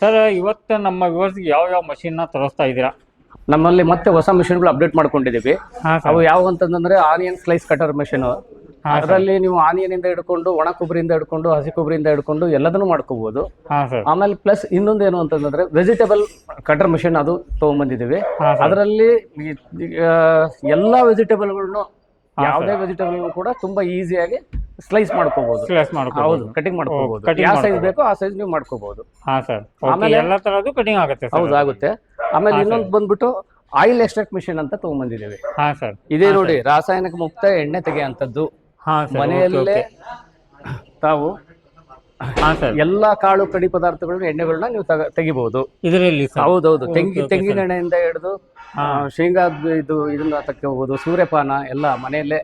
Sir ಇವತ್ತು ನಮ್ಮ ವ್ಯೂವರ್ಸ್ಗೆ ಯಾವ ಯಾವ ಮಷಿನ್ನ ತರಿಸ್ತಾ ಇದ್ದೀರಾ? ನಮ್ಮಲ್ಲಿ ಮತ್ತೆ ಹೊಸ ಮಿಷಿನ್ಗಳು ಅಪ್ಡೇಟ್ ಮಾಡ್ಕೊಂಡಿದ್ದೀವಿ. ಹಾಂ ಅವು ಯಾವ ಅಂತಂದ್ರೆ ಆನಿಯನ್ ಸ್ಲೈಸ್ ಕಟರ್ ಮೆಷಿನ್ ಅದರಲ್ಲಿ ನೀವು ಆನಿಯನ್ ಇಂದ ಹಿಡ್ಕೊಂಡು ಒಣ ಕೊಬ್ಬರಿಯಿಂದ ಹಿಡ್ಕೊಂಡು ಹಸಿ ಕೊಬ್ಬರಿಯಿಂದ ಹಿಡ್ಕೊಂಡು ಎಲ್ಲದನ್ನು ಮಾಡ್ಕೋಬಹುದು ಹಾಂ ಸರ್. ಆಮೇಲೆ ಪ್ಲಸ್ ಇನ್ನೊಂದು ಏನು ಅಂತಂದ್ರೆ ವೆಜಿಟೇಬಲ್ ಕಟರ್ ಮೆಷಿನ್ ಅದು ತಗೊಂಡ್ಬಂದಿದ್ದೀವಿ ಹಾಂ ಅದರಲ್ಲಿ ಎಲ್ಲಾ ವೆಜಿಟೇಬಲ್ಗಳನ್ನು ಯಾವುದೇ ವೆಜಿಟೇಬಲ್ ಕೂಡ ತುಂಬಾ ಈಸಿಯಾಗಿ ಸ್ಲೈಸ್ ಮಾಡ್ಕೋಬಹುದು ಸ್ಲೈಸ್ ಕಟಿಂಗ್ ಮಾಡ್ಕೋಬಹುದು cutting ಯಾವ ಸೈಜ್ ಮಾಡ್ಕೊಬೋದು. ಬೇಕೋ ಆ ಸೈಜ್ ನೀವು ಮಾಡ್ಕೋಬಹುದು ಹಾಂ ಸರ್ ಓಕೆ ಆಮೇಲೆ- ಎಲ್ಲ ತರದ್ದು ಕಟಿಂಗ್ ಆಗುತ್ತೆ ಸರ್ ಹೌದು ಆಗುತ್ತೆ. ಆಮೇಲೆ ಇನ್ನೊಂದು ಬಂದ್ಬಿಟ್ಟು ಆಯಿಲ್ ಎಕ್ಸ್ಟ್ರಾಕ್ಟ್ ಮಿಷಿನ್ ಅಂತ ತಗೊಂಡ್ಬಂದಿದ್ದೀವಿ ಹಾ ಸರ್ ಇದೇ ನೋಡಿ ರಾಸಾಯನಿಕ ಮುಕ್ತ ಎಣ್ಣೆ ಹಾಂ ಸರ್ ಮನೆಯಲ್ಲೇ ತಾವು ಹಾ ಸರ್ ಎಲ್ಲಾ ಕಾಳು ಕಡಿ ಪದಾರ್ಥಗಳನ್ನ ಎಣ್ಣೆಗಳನ್ನ ನೀವು ತಗ- ತೆಗಿಬಹುದು ಇದರಲ್ಲಿ ಸರ್ ಹೌದೌದು. ತೆಂಗಿ ತೆಂಗಿನ ಎಣ್ಣೆಯಿಂದ ಹಿಡಿದು ಹಾ. ಶೇಂಗಾ ಇದು ಇದನ್ನ ತಕ್ಕೋಬಹುದು ಸೂರ್ಯಪಾನ ಎಲ್ಲ ಮನೆಯಲ್ಲೇ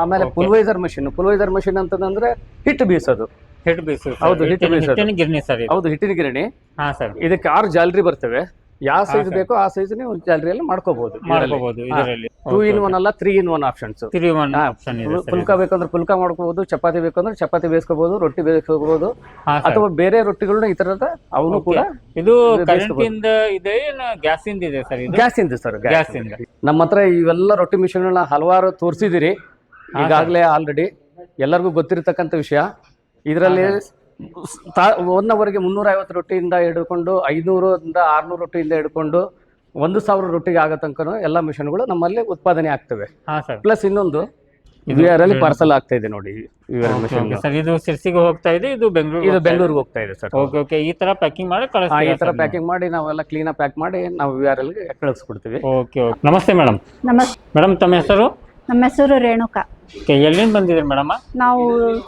ಆಮೇಲೆ ಪುಲ್ವೈಸರ್ ಮಷಿನ್ ಪುಲ್ವೈಸರ್ ಮಷಿನ್ ಅಂತಂದ್ರೆ ಹಿಟ್ಟು ಬೀಸೋದು. ಹಿಟ್ ಬೀಸೋದು ಹೌದು, ಹಿಟ್ಟು ಬೀಸೋದು. ಹಿಟ್ಟಿನ ಗಿರ್ನಿ ಸರ್ ಹೌದು ಹಿಟ್ಟಿನ ಗಿರಣಿ. ಹಾಂ ಸರ್. ಇದಕ್ಕೆ ಆರು ಜಾಲರಿ ಬರ್ತವೆ. ಯಾವ ಸೈಜ್ ಬೇಕೋ ಆ ಸೈಜ್ ನೀವು ಜಾಲರಿಯಲ್ಲಿ ಮಾಡ್ಕೋಬಹುದು ಮಾಡ್ಕೋಬಹುದು ಇದರಲ್ಲಿ. ಟೂ ಇನ್ ಒನ್ ಅಲ್ಲ three in one options three one option phulka ಬೇಕಂದ್ರೆ ಪುಲ್ಕ ಮಾಡ್ಕೋಬಹುದು ಚಪಾತಿ ಬೇಕಂದ್ರೆ ಚಪಾತಿ ಬೇಯಿಸ್ಕೋಬಹುದು ರೊಟ್ಟಿ ಬೇಯಿಸ್ಕೋಬಹುದು ಅಥವಾ ಬೇರೆ ರೊಟ್ಟಿಗಳನ್ನ ಈ ತರದ ಅವನು ಕೂಡ ಇದು ಕರೆಂಟ್ ಇಂದ ಇದೆ ಏನು ಗ್ಯಾಸ್ ಇಂದ ಸರ್ ಇದು? ಗ್ಯಾಸ್ ಇಂದ ಸರ್ ಗ್ಯಾಸ್ ಇಂದ ನಮ್ಮ ಹತ್ರ ಇವೆಲ್ಲ ರೊಟ್ಟಿ ಮಿಷನ್ಗಳನ್ನ ಹಲವಾರು ತೋರಿಸಿದಿರಿ ಈಗಾಗಲೇ ಆಲ್ರೆಡಿ ಎಲ್ಲರಿಗೂ ಗೊತ್ತಿರತಕ್ಕಂಥ ವಿಷಯ. ಇದರಲ್ಲಿ ಒನ್ ಅವರ್ಗೆ ಮುನ್ನೂರ ಐವತ್ತು ರೊಟ್ಟಿಯಿಂದ ಹಿಡ್ಕೊಂಡು ಐನೂರಿಂದ ಆರ್ನೂರು ರೊಟ್ಟಿಯಿಂದ ಹಿಡ್ಕೊಂಡು ಒಂದು ಸಾವಿರ ರೊಟ್ಟಿಗೆ ಆಗೋ ತನಕನೂ ಎಲ್ಲ ಮಿಷನ್ಗಳು ನಮ್ಮಲ್ಲಿ ಉತ್ಪಾದನೆ ಆಗ್ತವೆ. ಹಾಂ ಸರ್. ಪ್ಲಸ್ ಇನ್ನೊಂದು ಅಲ್ಲಿ ಪಾರ್ಸಲ್ ಆಗ್ತಾ ಇದೆ ನೋಡಿ ವಿ ಆರ್ ಮಿಷನ್ ಸರ್ ಇದು ಸಿರ್ಸಿಗೆ ಹೋಗ್ತಾ ಇದೆ ಇದು ಬೆಂಗಳೂರು ಇದು ಬೆಂಗಳೂರಿಗೆ ಹೋಗ್ತಾ ಇದೆ ಸರ್. ಓಕೆ ಓಕೆ ಈ ತರ ಪ್ಯಾಕಿಂಗ್ ಮಾಡಿ ಈ ತರ ಪ್ಯಾಕಿಂಗ್ ಮಾಡಿ ನಾವೆಲ್ಲ ಕ್ಲೀನ್ ಪ್ಯಾಕ್ ಮಾಡಿ ನಾವು ವಿ ಆರ್ ಎಲ್ಗೆ ಕಳಿಸ್ಕೊಡ್ತೀವಿ. Okay okay. ನಮಸ್ತೆ ಮೇಡಮ್ ನಮಸ್ತೆ. ಮೇಡಮ್ ತಮ್ಮ ಹೆಸರು? ನಮ್ಮ ಹೆಸರು ರೇಣುಕಾ. ಓಕೆ ಎಲ್ಲಿಂದ ಬಂದಿದ್ದೀರಿ ಮೇಡಮ್? ನಾವು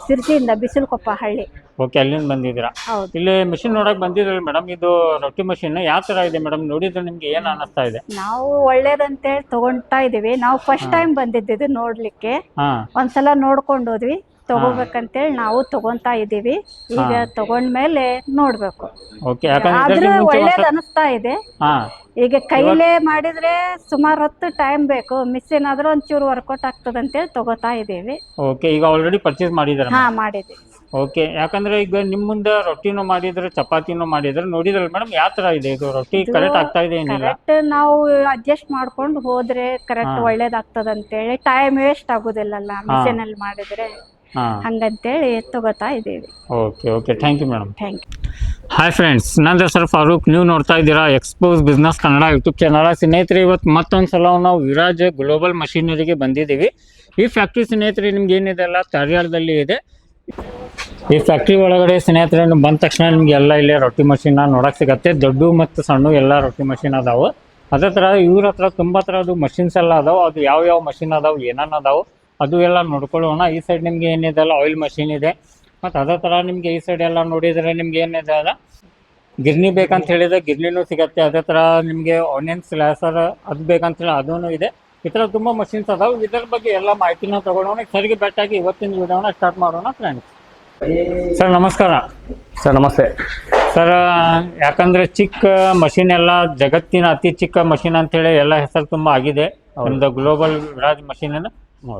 ಸಿರ್ಸಿಯಿಂದ ಬಿಸಿಲುಕೊಪ್ಪ ಹಳ್ಳಿ. ಓಕೆ ಅಲ್ಲಿಂದ ಬಂದಿದ್ದೀರಾ? ಹೌದು. ಇಲ್ಲಿ ಮಿಷಿನ್ ನೋಡಕ್ ಬಂದಿದ್ರಲ್ಲ ಮೇಡಮ್ ಇದು ರೊಟ್ಟಿ ಮಷಿನ್ ಯಾವ ತರ ಇದೆ ಮೇಡಮ್? ನೋಡಿದ್ರೆ ನಿಮ್ಗೆ ಏನ್ ಅನಿಸ್ತಾ ಇದೆ? ನಾವು ಒಳ್ಳೇದಂತೇಳಿ ತಗೊಂತಾ ಇದೀವಿ. ನಾವು ಫಸ್ಟ್ ಟೈಮ್ ಬಂದಿದ್ದು ನೋಡ್ಲಿಕ್ಕೆ. ಹಾ. ಒಂದ್ಸಲ ನೋಡ್ಕೊಂಡು ಹೋದ್ವಿ. ತಗೋಬೇಕಂತೇಳಿ ನಾವು ತಗೊಂತಾ ಇದೀವಿ ಈಗ ತಗೊಂಡ್ಮೇಲೆ ನೋಡ್ಬೇಕು. ಓಕೆ ಆದ್ರೆ ಒಳ್ಳೇದ್ ಅನಿಸ್ತಾ ಇದೆ. ಈಗ ಕೈಲೇ ಮಾಡಿದ್ರೆ ಸುಮಾರು ಹೊತ್ತು ಟೈಮ್ ಬೇಕು. ಮಿಷಿನ್ ಆದ್ರೆ ಒಂಚೂರು ವರ್ಕೌಟ್ ಆಗ್ತದೆ ಅಂತೇಳಿ ತಗೋತಾ ಇದೀವಿ ಓಕೆ ಈಗ ಆಲ್ರೆಡಿ ಪರ್ಚೇಸ್ ಮಾಡಿದಾರೆ ಹಾ ಮಾಡಿದ್ವಿ ಓಕೆ ಯಾಕಂದ್ರೆ ಈಗ ನಿಮ್ ಮುಂದೆ ರೊಟ್ಟಿನೂ ಮಾಡಿದ್ರೆ ಚಪಾತಿನೂ ಮಾಡಿದ್ರೆ ನೋಡಿದ್ರಲ್ಲ ಮೇಡಮ್ ಯಾವ ತರ ಇದೆ ಇದು? ರೊಟ್ಟಿ ಕರೆಕ್ಟ್ ಆಗ್ತಾ ಇದೆ ಏನಿಲ್ಲ? ಕರೆಕ್ಟ್ ನಾವು ಅಡ್ಜಸ್ಟ್ ಮಾಡ್ಕೊಂಡು ಹೋದ್ರೆ ಕರೆಕ್ಟ್ ಒಳ್ಳೇದಾಗ್ತದ ಒಳ್ಳೇದಾಗ್ತದ ಅಂತೇಳಿ ಟೈಮ್ ವೇಸ್ಟ್ ಆಗುದಿಲ್ಲಲ್ಲ ಮಿಷನ್ ಅಲ್ಲಿ ಮಾಡಿದ್ರೆ. ಹಂಗಂತೇಳಿ ತಗೋತಾ ಇದ್ದೀವಿ. Okay okay. Thank you madam thank you hi friends ನನ್ನ ಹೆಸರು ಫಾರೂಕ್. ನೀವು ನೋಡ್ತಾ ಇದ್ದೀರಾ expose business Kannada YouTube channel ಸ್ನೇಹಿತರೆ ಇವತ್ತು ಮತ್ತೊಂದು ಸಲ ನಾವು ವಿರಾಜ್ ಗ್ಲೋಬಲ್ ಮಷೀನರಿಗೆ ಬಂದಿದ್ದೀವಿ. ಈ ಫ್ಯಾಕ್ಟ್ರಿ ಸ್ನೇಹಿತರೆ ನಿಮ್ಗೆ ಏನಿದೆ ಅಲ್ಲ ತರ್ಯಾಳದಲ್ಲಿ ಇದೆ. ಈ ಫ್ಯಾಕ್ಟ್ರಿ ಒಳಗಡೆ ಸ್ನೇಹಿತರೆ ಬಂದ ತಕ್ಷಣ ನಿಮ್ಗೆ ಎಲ್ಲ ಇಲ್ಲೇ ರೊಟ್ಟಿ ಮಷೀನ ನೋಡಕ್ಕೆ ಸಿಗತ್ತೆ. ದೊಡ್ಡ ಮತ್ತು ಸಣ್ಣ ಎಲ್ಲ ರೊಟ್ಟಿ ಮಷೀನ್ ಅದಾವೆ. ಅದೇ ಥರ ಇವ್ರ ಹತ್ರ ತುಂಬ ಥರದ್ದು ಮಷಿನ್ಸ್ ಎಲ್ಲ ಅದಾವೆ. ಅದು ಯಾವ ಯಾವ ಮಷಿನ್ ಅದಾವೆ ಏನೇನು ಅದಾವೆ ಅದು ಎಲ್ಲ ನೋಡ್ಕೊಳ್ಳೋಣ. ಈ ಸೈಡ್ ನಿಮ್ಗೆ ಏನಿದೆ ಅಲ್ಲ ಆಯಿಲ್ ಮಷೀನ್ ಇದೆ. ಮತ್ತು ಅದೇ ಥರ ನಿಮಗೆ ಈ ಸೈಡ್ ಎಲ್ಲ ನೋಡಿದರೆ ನಿಮ್ಗೆ ಏನಿದೆ ಅಲ್ಲ ಗಿರ್ನಿ ಬೇಕಂತ ಹೇಳಿದ್ರೆ ಗಿರ್ನಿನೂ ಸಿಗತ್ತೆ. ಅದೇ ಥರ ನಿಮಗೆ ಆನಿಯನ್ ಸ್ಲ್ಯಾಸರ್ ಅದು ಬೇಕಂತ ಹೇಳಿ ಅದೂ ಇದೆ. ಈ ಥರ ತುಂಬ ಮಷಿನ್ಸ್ ಅದಾವೆ. ಇದರ ಬಗ್ಗೆ ಎಲ್ಲ ಮಾಹಿತಿನ ತಗೊಳ್ಳೋಣ. ಸರಿಗೆ ಬೆಟ್ಟಾಗಿ ಇವತ್ತಿನ ವಿಡಿಯೋನ ಸ್ಟಾರ್ಟ್ ಮಾಡೋಣ ಫ್ರೆಂಡ್ಸ್ ಸರ್ ನಮಸ್ಕಾರ. ಸರ್ ನಮಸ್ತೆ. ಸರ್ ಯಾಕಂದ್ರೆ ಚಿಕ್ಕ ಮಷಿನ್ ಎಲ್ಲ ಜಗತ್ತಿನ ಅತಿ ಚಿಕ್ಕ ಮಷಿನ್ ಅಂತೇಳಿ ಎಲ್ಲ ಹೆಸರು ತುಂಬ ಆಗಿದೆ. ಒಂದು ಗ್ಲೋಬಲ್ ರಾಜ್ ಮಷಿನ್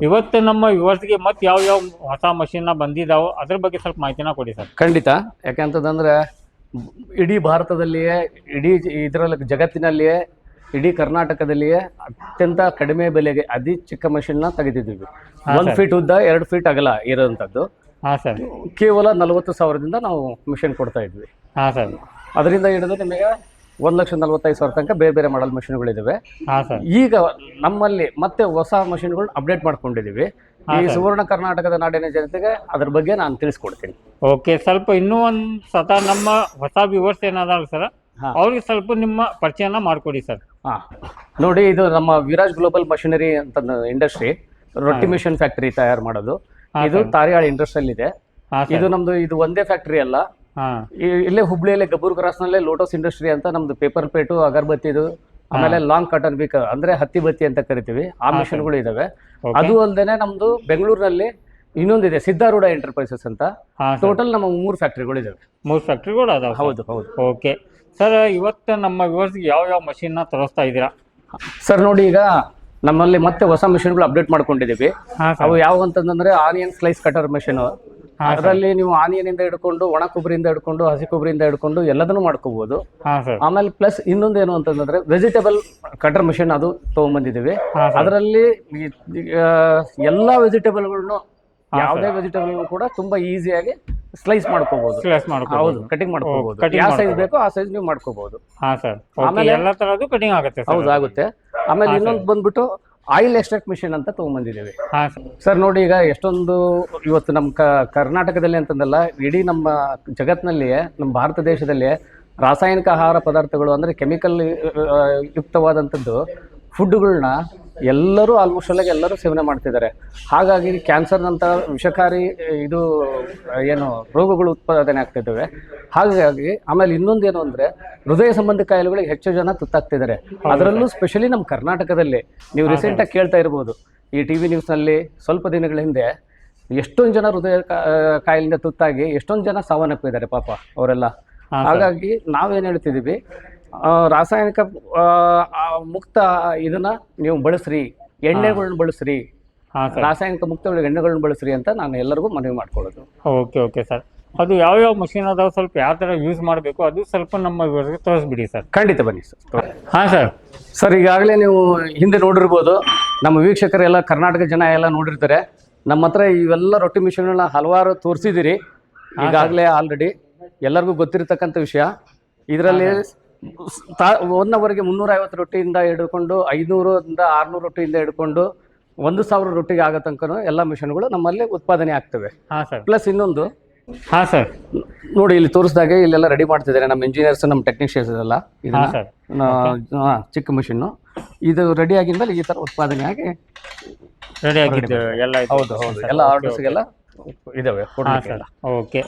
ಇವತ್ತು ನಮ್ಮ ಯುವರ್ಸ್ಗೆ ಮತ್ತೆ ಯಾವ ಯಾವ ಹೊಸ ಮಷಿನ್ ಬಂದಿದಾವೋ ಅದ್ರ ಬಗ್ಗೆ ಸ್ವಲ್ಪ ಮಾಹಿತಿನ ಕೊಡಿ ಸರ್. ಖಂಡಿತ. ಯಾಕೆಂತಂದ್ರೆ ಇಡೀ ಭಾರತದಲ್ಲಿಯೇ ಇಡೀ ಇದರಲ್ಲಿ ಜಗತ್ತಿನಲ್ಲಿಯೇ ಇಡೀ ಕರ್ನಾಟಕದಲ್ಲಿಯೇ ಅತ್ಯಂತ ಕಡಿಮೆ ಬೆಲೆಗೆ ಅತಿ ಚಿಕ್ಕ ಮಷಿನ್ನ ತೆಗೆದಿದ್ದೀವಿ. ಒಂದು ಫೀಟ್ ಉದ್ದ ಎರಡು ಫೀಟ್ ಅಗಲ ಇರೋಂಥದ್ದು. ಹಾಂ ಸರ್. ಕೇವಲ ನಲವತ್ತು ಸಾವಿರದಿಂದ ನಾವು ಮಿಷನ್ ಕೊಡ್ತಾ ಇದ್ವಿ. ಹಾಂ ಸರ್. ಅದರಿಂದ ಹಿಡಿದು ನಿಮಗೆ ಒಂದು ಲಕ್ಷ ನಲ್ವತ್ತೈದು ಸಾವಿರ ತನಕ ಬೇರೆ ಬೇರೆ ಮಾಡಲ್ ಮಷಿನ್ಗಳಿದ್ದಾವೆ ಹಾಂ ಸರ್. ಈಗ ನಮ್ಮಲ್ಲಿ ಮತ್ತೆ ಹೊಸ ಮಷಿನ್ಗಳನ್ನ ಅಪ್ಡೇಟ್ ಮಾಡ್ಕೊಂಡಿದೀವಿ. ಈ ಸುವರ್ಣ ಕರ್ನಾಟಕದ ನಾಡಿನ ಜನತೆಗೆ ಅದ್ರ ಬಗ್ಗೆ ನಾನು ತಿಳಿಸ್ಕೊಡ್ತೀನಿ. ಓಕೆ ಸ್ವಲ್ಪ ಇನ್ನೂ ಒಂದು ಸತ ನಮ್ಮ ಹೊಸ ವ್ಯೂವರ್ಸ್ ಏನದಾರ ಸರ್. ಅವ್ರಿಗೆ ಸ್ವಲ್ಪ ನಿಮ್ಮ ಪರಿಚಯನ ಮಾಡ್ಕೊಡಿ ಸರ್. ಹಾ. ನೋಡಿ ಇದು ನಮ್ಮ ವಿರಾಜ್ ಗ್ಲೋಬಲ್ ಮಷಿನರಿ ಅಂತ ಇಂಡಸ್ಟ್ರಿ ರೊಟ್ಟಿ ಮಿಷನ್ ಫ್ಯಾಕ್ಟರಿ ತಯಾರು ಮಾಡೋದು. ಇದು ತಾರಿಯಾಳ್ ಇಂಡಸ್ಟ್ರಿಯಲ್ ಇದೆ ಇದು ನಮ್ದು ಇದು ಒಂದೇ ಫ್ಯಾಕ್ಟರಿ ಅಲ್ಲ ಇಲ್ಲೇ ಹುಬ್ಳಿಯಲ್ಲೇ ಗಬ್ಬೂರ್ ಕ್ರಾಸ್ನಲ್ಲೇ ಲೋಟಸ್ ಇಂಡಸ್ಟ್ರಿ ಅಂತ ನಮ್ದು ಪೇಪರ್ ಪ್ಲೇಟು ಅಗರಬತ್ತಿದು ಆಮೇಲೆ ಲಾಂಗ್ ಕಾಟನ್ ಬೀಕ್ ಅಂದ್ರೆ ಹತ್ತಿ ಬತ್ತಿ ಅಂತ ಕರಿತೀವಿ. ಆ ಮಿಷನ್ಗಳು ಇದಾವೆ. ಅದು ಅಲ್ಲದೆ ನಮ್ದು ಬೆಂಗಳೂರಿನಲ್ಲಿ ಇನ್ನೊಂದಿದೆ ಸಿದ್ಧಾರೂಢ ಎಂಟರ್ಪ್ರೈಸಸ್ ಅಂತ. ಟೋಟಲ್ ನಮ್ಮ ಮೂರು ಫ್ಯಾಕ್ಟ್ರಿಗಳು ಇದಾವೆ. ಮೂರು ಫ್ಯಾಕ್ಟ್ರಿಗಳು ಅದಾವೆ ಹೌದು ಹೌದು. ಓಕೆ. ಸರ್ ಇವತ್ತು ನಮ್ಮ ವ್ಯೂವರ್ಸ್ಗೆ ಯಾವ ಯಾವ ಮಷಿನ್ನ ತರಿಸ್ತಾ ಇದ್ದೀರಾ? ಸರ್ ನೋಡಿ ಈಗ ನಮ್ಮಲ್ಲಿ ಮತ್ತೆ ಹೊಸ ಮಿಷನ್ಗಳು ಅಪ್ಡೇಟ್ ಮಾಡ್ಕೊಂಡಿದ್ದೀವಿ. ಹಾಂ ಅವು ಯಾವ ಅಂತಂದ್ರೆ ಆನಿಯನ್ ಸ್ಲೈಸ್ ಕಟರ್ ಮೆಷಿನ್. ಅದರಲ್ಲಿ ನೀವು ಆನಿಯನಿಂದ ಹಿಡ್ಕೊಂಡು ಒಣ ಕೊಬ್ಬರಿಯಿಂದ ಹಿಡ್ಕೊಂಡು ಹಸಿ ಕೊಬ್ಬರಿಯಿಂದ ಹಿಡ್ಕೊಂಡು ಎಲ್ಲದನ್ನು ಮಾಡ್ಕೋಬಹುದು ಆಮೇಲೆ ಪ್ಲಸ್ ಇನ್ನೊಂದು ಏನು ಅಂತಂದ್ರೆ ವೆಜಿಟೇಬಲ್ ಕಟರ್ ಮಿಷಿನ್ ಅದು ತಗೊಂಡ್ಬಂದಿದ್ದೀವಿ ಅದರಲ್ಲಿ ಎಲ್ಲಾ ವೆಜಿಟೇಬಲ್ಗಳನ್ನು ಯಾವುದೇ ವೆಜಿಟೇಬಲ್ ಕೂಡ ತುಂಬಾ ಈಸಿಯಾಗಿ ಸ್ಲೈಸ್ ಮಾಡ್ಕೋಬಹುದು ಸ್ಲೈಸ್ ಹೌದು ಕಟಿಂಗ್ ಮಾಡ್ಕೋಬಹುದು ಯಾವ ಸೈಜ್. ಬೇಕೋ ಆ ಸೈಜ್ ನೀವು ಮಾಡ್ಕೋಬಹುದು ಆಮೇಲೆ- ಎಲ್ಲ ತರದ್ದು ಕಟಿಂಗ್ ಆಗುತ್ತೆ ಹೌದು ಆಗುತ್ತೆ. ಆಮೇಲೆ ಇನ್ನೊಂದು ಬಂದ್ಬಿಟ್ಟು ಆಯಿಲ್ ಎಕ್ಸ್ಟ್ರಾಕ್ಟ್ ಮಿಷಿನ್ ಅಂತ ತಗೊಂಡ್ಬಂದಿದ್ದೀವಿ ಹಾಂ. ಸರ್ ನೋಡಿ ಈಗ ಎಷ್ಟೊಂದು ಇವತ್ತು ನಮ್ಮ ಕ ಕರ್ನಾಟಕದಲ್ಲಿ ಅಂತಂದಲ್ಲ ಇಡೀ ನಮ್ಮ ಜಗತ್ತಿನಲ್ಲಿಯೇ ನಮ್ಮ ಭಾರತ ದೇಶದಲ್ಲಿ ರಾಸಾಯನಿಕ ಆಹಾರ ಪದಾರ್ಥಗಳು ಅಂದರೆ ಕೆಮಿಕಲ್ ಯುಕ್ತವಾದಂಥದ್ದು ಫುಡ್ಗಳನ್ನ ಎಲ್ಲರೂ ಆಲ್ಮೋಸ್ಟ್ ಅಲ್ಲಾಗಿ ಎಲ್ಲರೂ ಸೇವನೆ ಮಾಡ್ತಿದ್ದಾರೆ. ಹಾಗಾಗಿ ಕ್ಯಾನ್ಸರ್ನಂಥ ವಿಷಕಾರಿ ಇದು ಏನು ರೋಗಗಳು ಉತ್ಪಾದನೆ ಆಗ್ತಿದ್ದಾವೆ. ಹಾಗಾಗಿ ಆಮೇಲೆ ಇನ್ನೊಂದೇನು ಅಂದರೆ ಹೃದಯ ಸಂಬಂಧಿ ಕಾಯಿಲೆಗಳಿಗೆ ಹೆಚ್ಚು ಜನ ತುತ್ತಾಗ್ತಿದ್ದಾರೆ. ಅದರಲ್ಲೂ ಸ್ಪೆಷಲಿ ನಮ್ಮ ಕರ್ನಾಟಕದಲ್ಲಿ ನೀವು ರೀಸೆಂಟಾಗಿ ಕೇಳ್ತಾ ಇರ್ಬೋದು ಈ ಟಿ ವಿ ನ್ಯೂಸ್ನಲ್ಲಿ ಸ್ವಲ್ಪ ದಿನಗಳ ಹಿಂದೆ ಎಷ್ಟೊಂದು ಜನ ಹೃದಯ ಕಾಯಿಲಿಂದ ಕಾಯಿಲೆಯಿಂದ ತುತ್ತಾಗಿ ಎಷ್ಟೊಂದು ಜನ ಸಾವನ್ನಪ್ಪಿದ್ದಾರೆ ಪಾಪ ಅವರೆಲ್ಲ. ಹಾಗಾಗಿ ನಾವೇನು ಹೇಳ್ತಿದ್ದೀವಿ ರಾಸಾಯನಿಕ ಮುಕ್ತ ಇದನ್ನ ನೀವು ಬಳಸ್ರಿ ಎಣ್ಣೆಗಳನ್ನ ಬಳಸ್ರಿ ರಾಸಾಯನಿಕ ಮುಕ್ತ ಎಣ್ಣೆಗಳನ್ನ ಬಳಸ್ರಿ ಅಂತ ನಾನು ಎಲ್ಲರಿಗೂ ಮನವಿ ಮಾಡ್ಕೊಳ್ಳೋದು. Okay okay sir. ಅದು ಯಾವ ಯಾವ ಮಷಿನ್ ಅದಾವ ಸ್ವಲ್ಪ ಯಾವ ಥರ ಯೂಸ್ ಮಾಡಬೇಕು ಅದು ಸ್ವಲ್ಪ ನಮ್ಮ ತೋರಿಸ್ಬಿಡಿ ಸರ್. ಖಂಡಿತ ಬನ್ನಿ ಸರ್. ಹಾಂ ಸರ್. ಸರ್ ಈಗಾಗಲೇ ನೀವು ಹಿಂದೆ ನೋಡಿರ್ಬೋದು ನಮ್ಮ ವೀಕ್ಷಕರೆಲ್ಲ ಕರ್ನಾಟಕ ಜನ ಎಲ್ಲ ನೋಡಿರ್ತಾರೆ. ನಮ್ಮ ಹತ್ರ ಇವೆಲ್ಲ ರೊಟ್ಟಿ ಮಿಷಿನ್ಗಳನ್ನ ಹಲವಾರು ತೋರಿಸಿದ್ದೀರಿ. ಈಗಾಗಲೇ ಆಲ್ರೆಡಿ ಎಲ್ಲರಿಗೂ ಗೊತ್ತಿರತಕ್ಕಂಥ ವಿಷಯ. ಇದರಲ್ಲಿ ತಾ ಒನ್ ಅವರ್ಗೆ ಮುನ್ನೂರ ಐವತ್ತು ರೊಟ್ಟಿಯಿಂದ ಹಿಡ್ಕೊಂಡು ಐನೂರಿಂದ ಆರ್ನೂರು ರೊಟ್ಟಿಯಿಂದ ಹಿಡ್ಕೊಂಡು ಒಂದು ಸಾವಿರ ರೊಟ್ಟಿಗೆ ಆಗೋ ತನಕ ಎಲ್ಲ ಮಿಷನ್ಗಳು ನಮ್ಮಲ್ಲಿ ಉತ್ಪಾದನೆ ಆಗ್ತವೆ. ಹಾಂ ಸರ್. ಪ್ಲಸ್ ಇನ್ನೊಂದು ಹಾಂ ಸರ್. ನೋಡಿ ಇಲ್ಲಿ ತೋರಿಸಿದಾಗೆ ಇಲ್ಲೆಲ್ಲ ರೆಡಿ ಮಾಡ್ತಿದ್ದಾರೆ ನಮ್ಮ ಇಂಜಿನಿಯರ್ಸ್ ನಮ್ಮ ಟೆಕ್ನಿಷಿಯನ್ಸ್ ಎಲ್ಲ ಇದನ್ನ. ಸರ್. ನಾ- ಹಾ, ಚಿಕ್ಕ ಮಿಷಿನ್ನು. ಇದು ರೆಡಿ ಆಗಿದ್ಮೇಲೆ ಈ ಥರ ಉತ್ಪಾದನೆ ಆಗಿ ರೆಡಿ ಆಗಿದೆ ಎಲ್ಲ. ಹೌದು ಹೌದು. ಎಲ್ಲ ಆರ್ಡರ್ಸ್ಗೆಲ್ಲ ಇದಾವೆ ಹಾಂ ಕೊಡ್ಲಿಕ್ಕೆ ಸರ್. ಓಕೆ.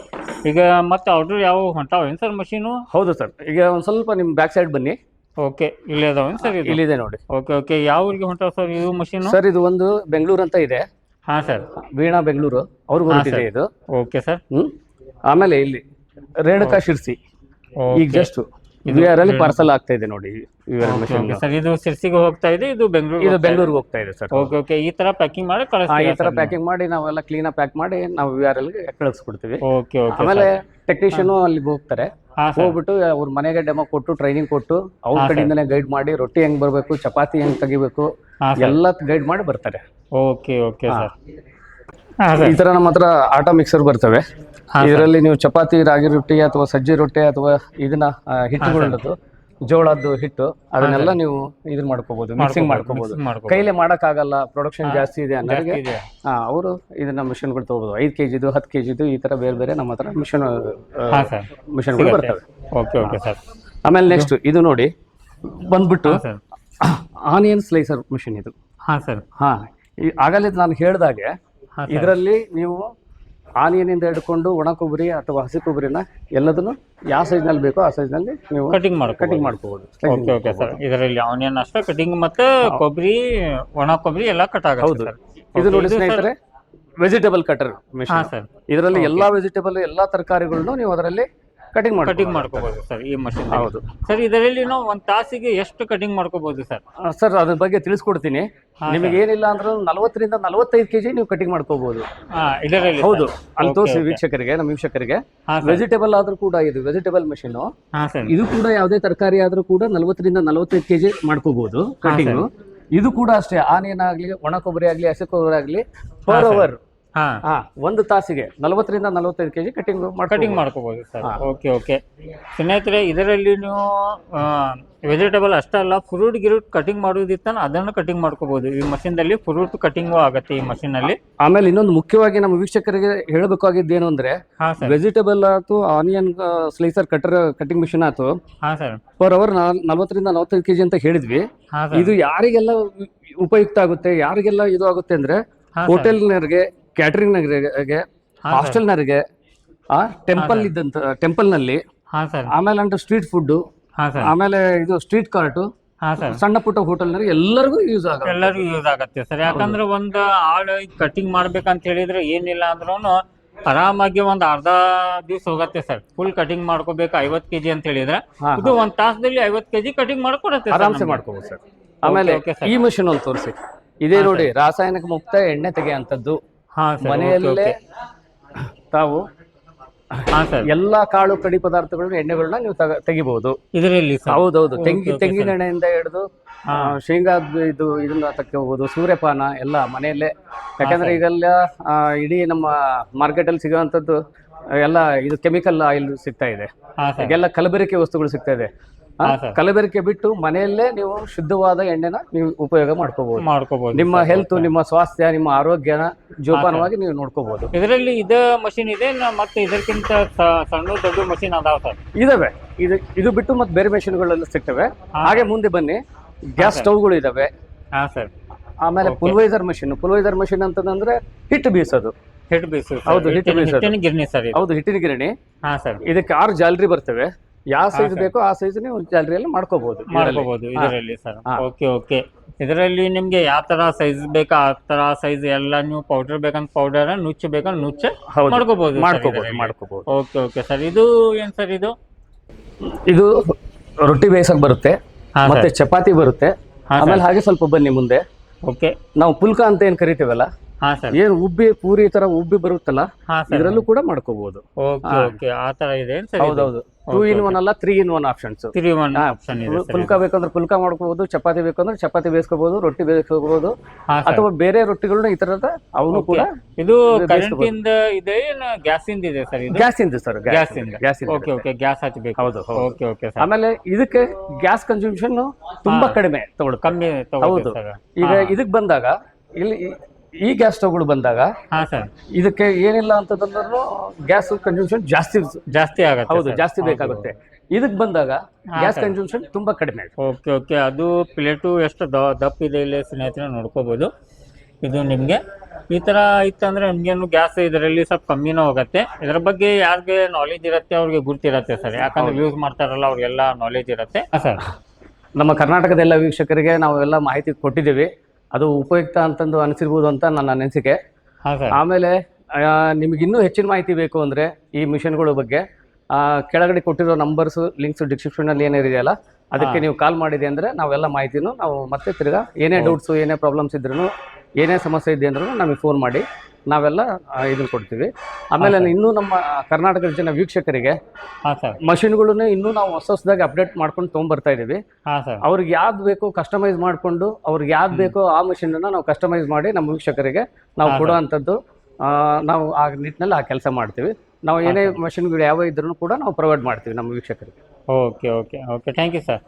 ಈಗ ಮತ್ತೆ ಆರ್ಡರ್ ಯಾವ ಹೊಂಟಾವೇನು ಸರ್ ಮಷೀನು ಹೌದು ಸರ್ ಈಗ ಒಂದು ಸ್ವಲ್ಪ ನಿಮ್ಮ ಬ್ಯಾಕ್ ಸೈಡ್ ಬನ್ನಿ. ಓಕೆ ಇಲ್ಲೇ ಅದಾವೇನು ಸರ್ ಇದು? ಇಲ್ಲಿದೆ ನೋಡಿ. ಓಕೆ ಓಕೆ ಯಾವ ಊರಿಗೆ ಹೊಂಟಾವ ಸರ್ ಇದು ಮಷೀನು ಸರ್ ಇದು ಒಂದು ಬೆಂಗಳೂರು ಅಂತ ಇದೆ. ಹಾಂ ಸರ್ ವೀಣಾ ಬೆಂಗಳೂರು ಅವ್ರಿಗೂ ಇದೆ ಇದು. ಓಕೆ ಸರ್ ಹ್ಮ್. ಆಮೇಲೆ ಇಲ್ಲಿ ರೇಣುಕಾ ಶಿರ್ಸಿ. ಈಗ ಜಸ್ಟು ಜಸ್ಟ್ ವಿ ಆರ್ ಅಲ್ಲಿ ಪಾರ್ಸಲ್ ಆಗ್ತಾ ಇದೆ ನೋಡಿ ಸರ್ ಇದು ಸಿರ್ಸಿಗೆ ಹೋಗ್ತಾ ಇದೆ ಇದು ಬೆಂಗಳೂರು ಇದು ಬೆಂಗಳೂರಿಗೆ ಹೋಗ್ತಾ ಇದೆ ಸರ್. ಓಕೆ ಓಕೆ ಈ ತರ ಪ್ಯಾಕಿಂಗ್ ಮಾಡಿ ಹಾ, ಈ ತರ ಪ್ಯಾಕಿಂಗ್ ಮಾಡಿ ನಾವೆಲ್ಲ ಕ್ಲೀನ್ ಪ್ಯಾಕ್ ಮಾಡಿ ನಾವು ವಿ ಆರ್ ಎಲ್ಗೆ ಕಳಿಸ್ಕೊಡ್ತೀವಿ ಓಕೆ ಓಕೆ ಆಮೇಲೆ ಟೆಕ್ನಿಷಿಯನ್ ಅಲ್ಲಿಗೆ ಹೋಗ್ತಾರೆ. ಹೋಗ್ಬಿಟ್ಟು ಅವ್ರ ಮನೆಗೆ ಡೆಮೋ ಕೊಟ್ಟು ಟ್ರೈನಿಂಗ್ ಕೊಟ್ಟು ಅವ್ರ. ಕಡೆಯಿಂದನೇ ಗೈಡ್ ಮಾಡಿ ರೊಟ್ಟಿ ಹೆಂಗ್ ಬರಬೇಕು ಚಪಾತಿ ಹೆಂಗ್ ತೆಗಿಬೇಕು ಎಲ್ಲ ಗೈಡ್ ಮಾಡಿ ಬರ್ತಾರೆ. Okay okay sir. ಈ ತರ ನಮ್ಮ ಹತ್ರ ಆಟೋ ಮಿಕ್ಸರ್ ಬರ್ತವೆ. ಇದರಲ್ಲಿ ನೀವು ಚಪಾತಿ ರಾಗಿ ರೊಟ್ಟಿ ಅಥವಾ ಸಜ್ಜಿ ರೊಟ್ಟಿ ಅಥವಾ ಇದನ್ನ ಹಿಟ್ಟು ಹಿಟ್ಟುಗಳದ್ದು ಜೋಳದ್ದು ಹಿಟ್ಟು ಅದನ್ನೆಲ್ಲ ನೀವು ಇದನ್ನ ಮಾಡ್ಕೋಬಹುದು ಮಿಕ್ಸಿಂಗ್ ಮಾಡ್ಕೋಬಹುದು ಕೈಲೇ ಮಾಡಕ್ ಆಗಲ್ಲ ಮಾಡೋಕ್ಕಾಗಲ್ಲ ಪ್ರೊಡಕ್ಷನ್ ಜಾಸ್ತಿ ಇದೆ ಅನ್ನೋರಿಗೆ ಹಾ ಅವರು ಇದನ್ನ ಮಿಷನ್ಗಳು ತಗೋಬಹುದು ಐದು ಕೆಜಿದು ಹತ್ತು ಕೆಜಿದು ಈ ತರ ಬೇರೆ ಬೇರೆ ನಮ್ಮ ಹತ್ರ ಮಿಷನ್ ಮಿಷನ್ಗಳು ಮಿಷನ್ಗಳು ಬರ್ತವೆ. ಆಮೇಲೆ ನೆಕ್ಸ್ಟ್ ಇದು ನೋಡಿ ಬಂದ್ಬಿಟ್ಟು ಆನಿಯನ್ ಸ್ಲೈಸರ್ ಮಿಷನ್ ಇದು. ಹಾ ಸರ್. ಹಾ ಆಗಲೇ ನಾನು ಹೇಳ್ದಾಗೆ ಇದರಲ್ಲಿ ನೀವು ಆನಿಯನಿಂದ ಹಿಡ್ಕೊಂಡು ಒಣ ಕೊಬ್ಬರಿ ಅಥವಾ ಹಸಿ ಕೊಬ್ಬರಿನ ಎಲ್ಲದನ್ನು ಯಾವ ಸೈಜ್ನಲ್ಲಿ ಬೇಕೋ ಆ ಸೈಜ್ನಲ್ಲಿ ನೀವು ಕಟಿಂಗ್ ಮಾಡಿ ಕಟಿಂಗ್ ಮಾಡ್ಕೋಬಹುದು ಓಕೆ ಓಕೆ ಸರ್ ಇದರಲ್ಲಿ ಆನಿಯನ್ ಅಷ್ಟೇ ಕಟಿಂಗ್ ಮತ್ತೆ ಕೊಬ್ಬರಿ ಒಣ ಕೊಬ್ಬರಿ ಎಲ್ಲ ಕಟ್ ಆಗುತ್ತೆ ಇದು ನೋಡಿ ಸ್ನೇಹಿತರೆ ವೆಜಿಟೇಬಲ್ ಕಟರ್ ಮೆಷಿನ್ ಇದರಲ್ಲಿ ಎಲ್ಲಾ ವೆಜಿಟೇಬಲ್ ಎಲ್ಲಾ ತರಕಾರಿಗಳನ್ನು ನೀವು ಅದರಲ್ಲಿ ಕಟಿಂಗ್ ಮಾಡಿ ಕಟಿಂಗ್ ಮಾಡ್ಕೋಬಹುದು ಸರ್ ಈ ಮಷಿನ್ ಹೌದು. ಸರ್ ಇದರಲ್ಲಿ ನಾವು ಒಂದು ತಾಸಿಗೆ ಎಷ್ಟು ಕಟಿಂಗ್ ಮಾಡ್ಕೋಬಹುದು ಸರ್? ಸರ್ ಅದ್ರ ಬಗ್ಗೆ ತಿಳಿಸ್ಕೊಡ್ತೀನಿ. ನಿಮಗೆ ಏನಿಲ್ಲ ಅಂದ್ರೆ ನಲವತ್ತರಿಂದ ನಲವತ್ತೈದು ಕೆಜಿ ನೀವು ಕಟಿಂಗ್ ಮಾಡ್ಕೋಬಹುದು ಇದರಲ್ಲಿ ಹೌದು ಅಲ್ಲಿ ತೋರಿಸಿ. ವೀಕ್ಷಕರಿಗೆ ನಮ್ಮ ವೀಕ್ಷಕರಿಗೆ. ವೆಜಿಟೇಬಲ್ ಆದ್ರೂ ಕೂಡ ಇದು ವೆಜಿಟೇಬಲ್ ಮಷೀನ್ ಇದು ಕೂಡ ಯಾವುದೇ ತರಕಾರಿ ಆದ್ರೂ ಕೂಡ ನಲವತ್ತರಿಂದ ನಲವತ್ತೈದು ಕೆಜಿ ಮಾಡ್ಕೋಬಹುದು ಕಟಿಂಗ್ ಇದು ಕೂಡ ಅಷ್ಟೇ ಆನಿಯನ್ ಆಗ್ಲಿ ಒಣ ಕೊಬ್ಬರಿ ಆಗ್ಲಿ ಹಸಿ ಕೊಬ್ಬರಿ ಆಗ್ಲಿ ಪರ್ ಅವರ್ ಹಾಂ. ಒಂದು ತಾಸಿಗೆ ನಲವತ್ತರಿಂದ ನಲವತ್ತೈದು ಕೆಜಿ ಕಟಿಂಗ್ ಕಟಿಂಗ್ ಮಾಡ್ಕೋಬಹುದು ಸರ್. Okay okay. ಸ್ನೇಹಿತರೆ ಇದರಲ್ಲಿ ನೀವು ವೆಜಿಟೇಬಲ್ ಅಷ್ಟೇ ಅಲ್ಲ ಫ್ರೂಟ್ ಗಿರೂಟ್ ಕಟಿಂಗ್ ಮಾಡೋದಿತ್ತಾನ ಅದನ್ನು ಕಟಿಂಗ್ ಮಾಡ್ಕೋಬಹುದು ಈ ಮಷೀನ್ದಲ್ಲಿ ಫ್ರೂಟ್ ಕಟಿಂಗು ಆಗುತ್ತೆ ಈ ಮಷೀನಲ್ಲಿ ಆಮೇಲೆ ಇನ್ನೊಂದು ಮುಖ್ಯವಾಗಿ ನಮ್ಮ ವೀಕ್ಷಕರಿಗೆ ಹೇಳಬೇಕಾಗಿದ್ದು ಹೇಳಬೇಕಾಗಿದ್ದೇನು ಅಂದ್ರೆ ವೆಜಿಟೇಬಲ್ ಆಯ್ತು onion slicer cutter cutting machine ಆಯ್ತು. ಹಾ ಸರ್. ಪರ್ ಅವರ್ ನಲವತ್ತರಿಂದ ನಲವತ್ತೈದು ಕೆಜಿ ಅಂತ ಹೇಳಿದ್ವಿ. ಇದು ಯಾರಿಗೆಲ್ಲ ಉಪಯುಕ್ತ ಆಗುತ್ತೆ ಯಾರಿಗೆಲ್ಲ ಇದು ಆಗುತ್ತೆ ಅಂದ್ರೆ ಹೋಟೆಲ್ನವ್ರಿಗೆ ಕ್ಯಾಟರಿಂಗ್ನವರಿಗೆ ನಗರಿಗೆ ಹಾಸ್ಟೆಲ್ ಹಾಸ್ಟೆಲ್ನವರಿಗೆ ಆ ಟೆಂಪಲ್ ಇದ್ದಂತ ಟೆಂಪಲ್ನಲ್ಲಿ ಸರ್. ಆಮೇಲೆ ಅಂದ್ರೆ ಸ್ಟ್ರೀಟ್ ಫುಡ್ ಹಾಂ ಸರ್. ಆಮೇಲೆ ಇದು ಸ್ಟ್ರೀಟ್ ಕಾರ್ಟ್ ಹಾಂ ಸರ್. ಸಣ್ಣ ಪುಟ್ಟ ಹೋಟೆಲ್ನವ್ರಿಗೆ ಎಲ್ಲರಿಗೂ ಯೂಸ್ ಆಗುತ್ತೆ. ಎಲ್ಲರಿಗೂ ಯೂಸ್ ಆಗತ್ತೆ ಸರ್. ಯಾಕಂದ್ರೆ ಒಂದು ಆಳು ಕಟಿಂಗ್ ಮಾಡ್ಬೇಕಂತ ಹೇಳಿದ್ರೆ ಏನಿಲ್ಲ ಅಂದ್ರೂ ಆರಾಮಾಗಿ ಒಂದ್ ಅರ್ಧ ದಿವ್ಸ ಹೋಗತ್ತೆ ಸರ್. ಫುಲ್ ಕಟಿಂಗ್ ಮಾಡ್ಕೋಬೇಕು ಐವತ್ ಕೆಜಿ ಅಂತ ಹೇಳಿದ್ರೆ. ಹಾ, ಇದು ಒಂದ್ ತಾಸದಲ್ಲಿ ಐವತ್ ಕೆಜಿ ಕಟಿಂಗ್ ಮಾಡ್ಕೊಡತ್ತೆ ಆರಾಮ್ಸೆ. ಮಾಡ್ಕೋಬಹುದು ಸರ್. ಆಮೇಲೆ okay, sir. ಈ ಮಷಿನ್ ಒಂದು ತೋರಿಸಿ. ಇದೇ ನೋಡಿ ರಾಸಾಯನಿಕ ಮುಕ್ತ ಎಣ್ಣೆ ತೆಗೆಯಂತದ್ದು. ಹಾ ಸರ್ ಮನೆಯಲ್ಲೇ ತಾವು ಎಲ್ಲ ಎಲ್ಲಾ ಕಾಳು ಕಡಿ ಪದಾರ್ಥಗಳನ್ನ ಎಣ್ಣೆಗಳನ್ನ ನೀವು ತಗ- ತೆಗಿಬಹುದು ಇದರಲ್ಲಿ ಹೌದೌದು. ತೆಂಗಿ ತೆಂಗಿನ ಎಣ್ಣೆಯಿಂದ ಹಿಡಿದು ಆ, ಶೇಂಗಾದ ಇದು ಇದನ್ನ ತಕ್ಕೋಬಹುದು ಸೂರ್ಯಪಾನ ಎಲ್ಲ ಮನೆಯಲ್ಲೇ. ಯಾಕಂದ್ರೆ ಈಗೆಲ್ಲ ಇಡೀ ನಮ್ಮ ಮಾರ್ಕೆಟ್ ಅಲ್ಲಿ ಸಿಗುವಂತದ್ದು ಎಲ್ಲ ಇದು ಕೆಮಿಕಲ್ ಆಯಿಲ್ ಸಿಗ್ತಾ ಇದೆ. ಈಗೆಲ್ಲ ಕಲಬೆರಕೆ ವಸ್ತುಗಳು ಸಿಗ್ತಾ ಇದೆ. ಕಲಬೆರಕೆ ಬಿಟ್ಟು ಮನೆಯಲ್ಲೇ ನೀವು ಶುದ್ಧವಾದ ಎಣ್ಣೆನ ನೀವು ಉಪಯೋಗ ಮಾಡ್ಕೋಬಹುದು ಮಾಡ್ಕೋಬಹುದು ನಿಮ್ಮ ಹೆಲ್ತ್ ನಿಮ್ಮ ಸ್ವಾಸ್ಥ್ಯ ನಿಮ್ಮ ಆರೋಗ್ಯನ ಜೋಪಾನವಾಗಿ ನೀವು ನೋಡ್ಕೋಬಹುದು ಇದರಲ್ಲಿ ಇದ ಮಷಿನ್ ಇದೆ ಮತ್ತೆ ಇದಕ್ಕಿಂತ ಸಣ್ಣ ದೊಡ್ಡ ಮಷಿನ್ ಅದಾವ ಸರ್. ಇದಾವೆ. ಇದು ಇದು ಬಿಟ್ಟು ಮತ್ತೆ ಬೇರೆ ಮೆಷಿನ್ಗಳೆಲ್ಲ ಸಿಗ್ತವೆ. ಹಾಗೆ ಮುಂದೆ ಬನ್ನಿ. ಗ್ಯಾಸ್ ಸ್ಟವ್ಗಳು ಇದಾವೆ. ಹಾ ಸರ್. ಆಮೇಲೆ ಪುಲ್ವೈಸರ್ ಮಷಿನ್ ಪುಲ್ವೈಸರ್ ಮಷಿನ್ ಅಂತಂದ್ರೆ ಹಿಟ್ಟು ಬೀಸೋದು. ಹಿಟ್ ಬೀಸೋದು ಹೌದು, ಹಿಟ್ಟು ಬೀಸೋದು. ಗಿರಣಿ ಸರ್ ಹೌದು ಹಿಟ್ಟಿನ ಗಿರಣಿ. ಹಾ ಸರ್. ಇದಕ್ಕೆ ಆರು ಜಾಲರಿ ಬರ್ತವೆ. ಯಾವ ಸೈಜ್ ಬೇಕೋ ಆ ಸೈಜ್ ನೀವು ಜಾಲರಿಯಲ್ಲಿ ಮಾಡ್ಕೋಬಹುದು ಮಾಡ್ಕೋಬಹುದು ಇದರಲ್ಲಿ. ಸರ್. ಓಕೆ ಓಕೆ ಇದರಲ್ಲಿ ನಿಮ್ಗೆ ಯಾವ ತರ ಸೈಜ್ ಬೇಕಾ ಆ ತರ ಸೈಜ್ ಎಲ್ಲ ನೀವು ಪೌಡರ್ ಬೇಕಂತ ಪೌಡರ್ ನುಚ್ಚ ಬೇಕಂತ ನುಚ್ಚ ಹೌದು. ಮಾಡ್ಕೋಬಹುದು ಮಾಡ್ಕೋಬಹುದು ಮಾಡ್ಕೋಬಹುದು ಓಕೆ ಓಕೆ ಸರ್ ಇದು ಏನ್ ಸರ್ ಇದು? ಇದು ರೊಟ್ಟಿ ಬೇಯಿಸಕ್ ಬರುತ್ತೆ ಮತ್ತೆ ಚಪಾತಿ ಬರುತ್ತೆ. ಆಮೇಲೆ ಹಾಗೆ ಸ್ವಲ್ಪ ಬನ್ನಿ ಮುಂದೆ. ಓಕೆ ನಾವು ಪುಲ್ಕ ಅಂತ ಏನ್ ಕರಿತೀವಲ್ಲ ಏನ್ ಉಬ್ಬಿ ಪೂರಿ ತರ ಉಬ್ಬಿ ಬರುತ್ತಲ್ಲ ಇದರಲ್ಲೂ ಕೂಡ ಮಾಡ್ಕೋಬಹುದು ಹೌದೌದು. ಟೂ ಇನ್ ಒನ್ ಅಲ್ಲ three in one options phulka ಬೇಕಂದ್ರೆ ಪುಲ್ಕ ಮಾಡ್ಕೋಬಹುದು ಚಪಾತಿ ಬೇಕಂದ್ರೆ ಚಪಾತಿ ಬೇಯಿಸ್ಕೋಬಹುದು ರೊಟ್ಟಿ ಬೇಯಿಸ್ಕೋಬಹುದು ಅಥವಾ ಬೇರೆ ರೊಟ್ಟಿಗಳನ್ನ ಈ ತರದ ಅವನು ಕೂಡ ಇದು ಇಂದ ಇದೆ ಇಂದ ಇದೆ ಸರ್ ಇದು? ಗ್ಯಾಸ್ ಇಂದ ಸರ್ ಗ್ಯಾಸ್ ಇಂದ ಗ್ಯಾಸ್ ಓಕೆ ಓಕೆ. ಗ್ಯಾಸ್ ಹಚ್ಚಬೇಕು ಹೌದು ಹೌದು. ಓಕೆ ಓಕೆ ಆಮೇಲೆ ಇದಕ್ಕೆ ಗ್ಯಾಸ್ ಕನ್ಸ್ಯೂಮ್ಷನ್ ತುಂಬಾ ಕಡಿಮೆ ತಗೊಳುತ್ತೆ ಕಮ್ಮಿ ಹೌದು. ಈಗ ಇದಕ್ ಬಂದಾಗ ಇಲ್ಲಿ ಈ- ಗ್ಯಾಸ್ ಸ್ಟವ್ಗಳು ಬಂದಾಗ ಹಾ ಸರ್ ಇದಕ್ಕೆ ಏನಿಲ್ಲ ಅಂತಂದ್ರೂ ಗ್ಯಾಸ್ ಕನ್ಸುಮ್ಷನ್ ಜಾಸ್ತಿ ಜಾಸ್ತಿ ಆಗತ್ತೆ ಹೌದು sir. ಜಾಸ್ತಿ ಬೇಕಾಗುತ್ತೆ. ಇದಕ್ ಬಂದಾಗ ಗ್ಯಾಸ್ ಕನ್ಸುಮ್ಷನ್ ತುಂಬಾ ಕಡಿಮೆ ಓಕೆ ಓಕೆ. ಅದು ಪ್ಲೇಟು ಎಷ್ಟು ದ- ದಪ್ಪ ಇದೆ ಇಲ್ಲಿ ಸ್ನೇಹಿತರೆ ನೋಡ್ಕೋಬೋದು. ಇದು ನಿಮಗೆ. ಈ ತರ ಇತ್ತಂದ್ರೆ ನಿಮ್ಗೇನು ಗ್ಯಾಸ್ ಇದರಲ್ಲಿ ಸ್ವಲ್ಪ ಕಮ್ಮಿನೂ ಹೋಗುತ್ತೆ. ಇದರ ಬಗ್ಗೆ ಯಾರಿಗೆ ನಾಲೆಜ್ ಇರುತ್ತೆ ಅವ್ರಿಗೆ ಗುರ್ತಿರತ್ತೆ ಸರ್ ಯಾಕಂದ್ರೆ ಯೂಸ್ ಮಾಡ್ತಾರಲ್ಲ ಅವ್ರಿಗೆಲ್ಲ ನಾಲೆಜ್ ಇರುತ್ತೆ. ಸರ್ ನಮ್ಮ ಕರ್ನಾಟಕದ ಎಲ್ಲ ವೀಕ್ಷಕರಿಗೆ ನಾವು ಎಲ್ಲ ಮಾಹಿತಿ ಕೊಟ್ಟಿದ್ದೀವಿ. ಅದು ಉಪಯುಕ್ತ ಅಂತಂದು ಅನಿಸಿರ್ಬೋದು ಅಂತ ನನ್ನ ಅನಿಸಿಕೆ. ಆಮೇಲೆ ನಿಮ್ಗೆ ಇನ್ನೂ ಹೆಚ್ಚಿನ ಮಾಹಿತಿ ಬೇಕು ಅಂದರೆ ಈ ಮಿಷನ್ಗಳ ಬಗ್ಗೆ ಕೆಳಗಡೆ ಕೊಟ್ಟಿರೋ ನಂಬರ್ಸ್ ಲಿಂಕ್ಸ್ ಡಿಸ್ಕ್ರಿಪ್ಷನಲ್ಲಿ ಏನಿದೆಯಲ್ಲ ಅದಕ್ಕೆ ನೀವು ಕಾಲ್ ಮಾಡಿದೆ ಅಂದರೆ ನಾವೆಲ್ಲ ಮಾಹಿತಿನೂ ನಾವು ಮತ್ತೆ ತಿರ್ಗಾ ಏನೇ ಡೌಟ್ಸು ಏನೇ ಪ್ರಾಬ್ಲಮ್ಸ್ ಇದ್ರೂ ಏನೇ ಸಮಸ್ಯೆ ಇದೆ ಅಂದ್ರೂ ನಮಗೆ ಫೋನ್ ಮಾಡಿ. ನಾವೆಲ್ಲ ಇದನ್ನು ಕೊಡ್ತೀವಿ. ಆಮೇಲೆ ಇನ್ನೂ ನಮ್ಮ ಕರ್ನಾಟಕದ ಜನ ವೀಕ್ಷಕರಿಗೆ ಹಾಂ ಸರ್. ಮಷಿನ್ಗಳನ್ನ ಇನ್ನೂ ನಾವು ಹೊಸ ಹೊಸದಾಗಿ ಅಪ್ಡೇಟ್ ಮಾಡ್ಕೊಂಡು ತೊಗೊಂಬರ್ತಾ ಇದ್ದೀವಿ ಹಾಂ ಸರ್. ಅವ್ರಿಗೆ ಯಾವ್ದು ಬೇಕೋ ಕಸ್ಟಮೈಸ್ ಮಾಡಿಕೊಂಡು ಅವ್ರಿಗೆ ಯಾವ್ದು ಬೇಕೋ ಆ ಮಷಿನನ್ನು ನಾವು ಕಸ್ಟಮೈಸ್ ಮಾಡಿ ನಮ್ಮ ವೀಕ್ಷಕರಿಗೆ ನಾವು ಕೊಡೋ ಅಂಥದ್ದು ಆ, ನಾವು ಆ ನಿಟ್ಟಿನಲ್ಲಿ ಆ ಕೆಲಸ ಮಾಡ್ತೀವಿ. ನಾವು ಏನೇ ಮಷಿನ್ಗಳು ಯಾವ ಇದ್ರೂ ಕೂಡ ನಾವು ಪ್ರೊವೈಡ್ ಮಾಡ್ತೀವಿ ನಮ್ಮ ವೀಕ್ಷಕರಿಗೆ. Okay okay okay. Thank you sir